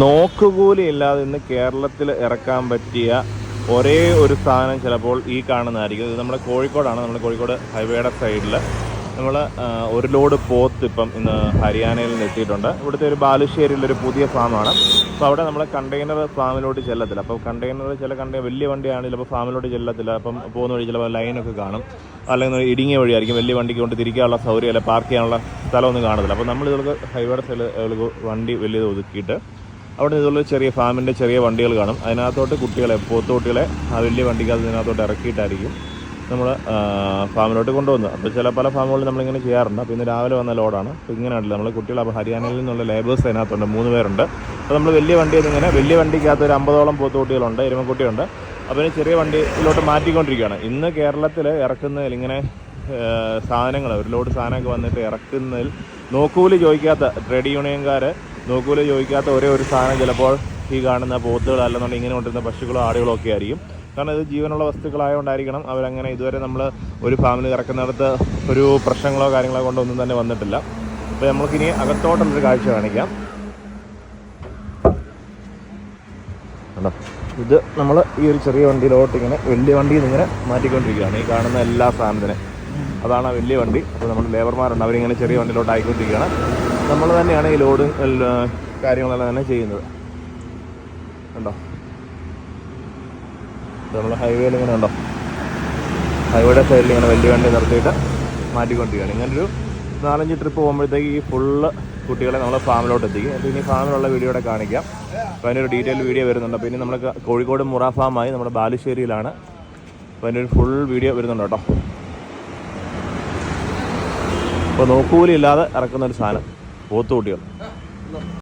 നോക്കുകൂലി ഇല്ലാതെ ഇന്ന് കേരളത്തിൽ ഇറക്കാൻ പറ്റിയ ഒരേ ഒരു സാധനം ചിലപ്പോൾ ഈ കാണുന്നതായിരിക്കും. ഇത് നമ്മുടെ കോഴിക്കോടാണ്. നമ്മുടെ കോഴിക്കോട് ഹൈവേയുടെ സൈഡിൽ നമ്മൾ ഒരു ലോഡ് പോത്ത് ഇപ്പം ഇന്ന് ഹരിയാനയിൽ നിന്ന് എത്തിയിട്ടുണ്ട്. ഇവിടുത്തെ ഒരു ബാലുശ്ശേരിയിലൊരു പുതിയ ഫാമാണ്. അപ്പോൾ അവിടെ നമ്മൾ കണ്ടെയ്നർ ഫാമിലോട്ട് ചെല്ലത്തില്ല. അപ്പോൾ കണ്ടെയ്നർ ചില കണ്ട വലിയ വണ്ടിയാണ്. ചിലപ്പോൾ ഫാമിലോട്ട് ചെല്ലത്തില്ല. അപ്പം പോകുന്ന വഴി ചിലപ്പോൾ ലൈനൊക്കെ കാണും. അല്ലെങ്കിൽ ഇടുങ്ങിയ വഴിയായിരിക്കും വലിയ വണ്ടിക്ക് കൊണ്ട് തിരിക്കാനുള്ള സൗകര്യം അല്ല പാർക്ക് ചെയ്യാനുള്ള സ്ഥലമൊന്നും കാണത്തില്ല. അപ്പോൾ നമ്മൾ ഇതൊക്കെ ഹൈവേയുടെ സൈഡിൽ വണ്ടി വലിയത് ഒതുക്കിയിട്ട് അവിടെ ഇതുള്ള ചെറിയ ഫാമിന്റെ ചെറിയ വണ്ടികൾ കാണും. അതിനകത്തോട്ട് കുട്ടികളെ പോത്തുകുട്ടികളെ ആ വലിയ വണ്ടിക്ക് ഇതിനകത്തോട്ട് ഇറക്കിയിട്ടായിരിക്കും നമ്മൾ ഫാമിലോട്ട് കൊണ്ടുവന്നത് അപ്പോൾ ചില പല ഫാമുകളിൽ നമ്മളിങ്ങനെ ചെയ്യാറുണ്ട്. അപ്പോൾ ഇന്ന് രാവിലെ വന്ന ലോഡാണ്. അപ്പോൾ ഇങ്ങനെയാണല്ലോ നമ്മൾ കുട്ടികൾ അപ്പോൾ ഹരിയാനയിൽ നിന്നുള്ള ലേബേഴ്സ് അതിനകത്തുണ്ട്. മൂന്ന് പേരുണ്ട്. അപ്പോൾ നമ്മൾ വലിയ വണ്ടിയിൽ ഇങ്ങനെ വലിയ വണ്ടിക്കകത്ത് ഒരു അമ്പതോളം പോത്തുകുട്ടികളുണ്ട് എരുമക്കുട്ടിയുണ്ട് അപ്പോൾ ചെറിയ വണ്ടിയിലോട്ട് മാറ്റിക്കൊണ്ടിരിക്കുകയാണ്. ഇന്ന് കേരളത്തിൽ ഇറക്കുന്നതിൽ ഇങ്ങനെ സാധനങ്ങൾ ഒരു ലോഡ് സാധനമൊക്കെ വന്നിട്ട് ഇറക്കുന്നതിൽ നോക്കൂലി ചോദിക്കാത്ത ട്രേഡ് യൂണിയൻകാർ നോക്കൂലി ചോദിക്കാത്ത ഒരേ ഒരു സാധനം ചിലപ്പോൾ ഈ കാണുന്ന പോത്തുകൾ അല്ലെന്നുണ്ടെങ്കിൽ ഇങ്ങനെ കൊണ്ടിരുന്ന പശുക്കളോ ആടുകളോ ഒക്കെ ആയിരിക്കും. കാരണം ഇത് ജീവനുള്ള വസ്തുക്കളായതുകൊണ്ടായിരിക്കണം അവരങ്ങനെ ഇതുവരെ നമ്മൾ ഒരു ഫാമിലി കറക്കുന്നിടത്ത് ഒരു പ്രശ്നങ്ങളോ കാര്യങ്ങളോ കൊണ്ടൊന്നും തന്നെ വന്നിട്ടില്ല. അപ്പോൾ നമുക്കിനി അകത്തോട്ടുള്ളൊരു കാഴ്ച കാണിക്കാം. കണ്ടോ? ഇത് നമ്മൾ ഈ ഒരു ചെറിയ വണ്ടിയിലോട്ട് ഇങ്ങനെ വലിയ വണ്ടിയിൽ ഇങ്ങനെ മാറ്റിക്കൊണ്ടിരിക്കുകയാണ്. ഈ കാണുന്ന എല്ലാ സാധനത്തിനെ. അതാണ് ആ വലിയ വണ്ടി. അപ്പോൾ നമ്മുടെ ലേബർമാരുണ്ട്. അവരിങ്ങനെ ചെറിയ വണ്ടിയിലോട്ട് ആയിക്കൊണ്ടിരിക്കുകയാണ്. നമ്മൾ തന്നെയാണ് ഈ ലോഡ് കാര്യങ്ങളെല്ലാം തന്നെ ചെയ്യുന്നത്. കണ്ടോ? നമ്മൾ ഹൈവേയിൽ ഇങ്ങനെ ഉണ്ടോ ഹൈവേയുടെ സൈഡിൽ ഇങ്ങനെ വലിയ വണ്ടി നിർത്തിയിട്ട് മാറ്റിക്കൊണ്ടിരിക്കുകയാണ്. ഒരു നാലഞ്ച് ട്രിപ്പ് പോകുമ്പോഴത്തേക്ക് ഈ ഫുള്ള് കുട്ടികളെ നമ്മൾ ഫാമിലോട്ട് എത്തിക്കും. അപ്പോൾ ഇനി ഫാമിലുള്ള വീഡിയോ ഇവിടെ കാണിക്കാം. അപ്പോൾ അതിന്റെ ഒരു ഡീറ്റെയിൽ വീഡിയോ വരുന്നുണ്ട്. അപ്പോൾ ഇനി നമ്മൾ കോഴിക്കോട് മുറ ഫാമായി നമ്മുടെ ബാലുശ്ശേരിയിലാണ്. അപ്പോൾ അതിന്റെ ഒരു ഫുൾ വീഡിയോ വരുന്നുണ്ട് കേട്ടോ. അപ്പോൾ നോക്കൂലില്ലാതെ ഇറക്കുന്ന ഒരു സാധനം. പോത്തുകുട്ടികൾ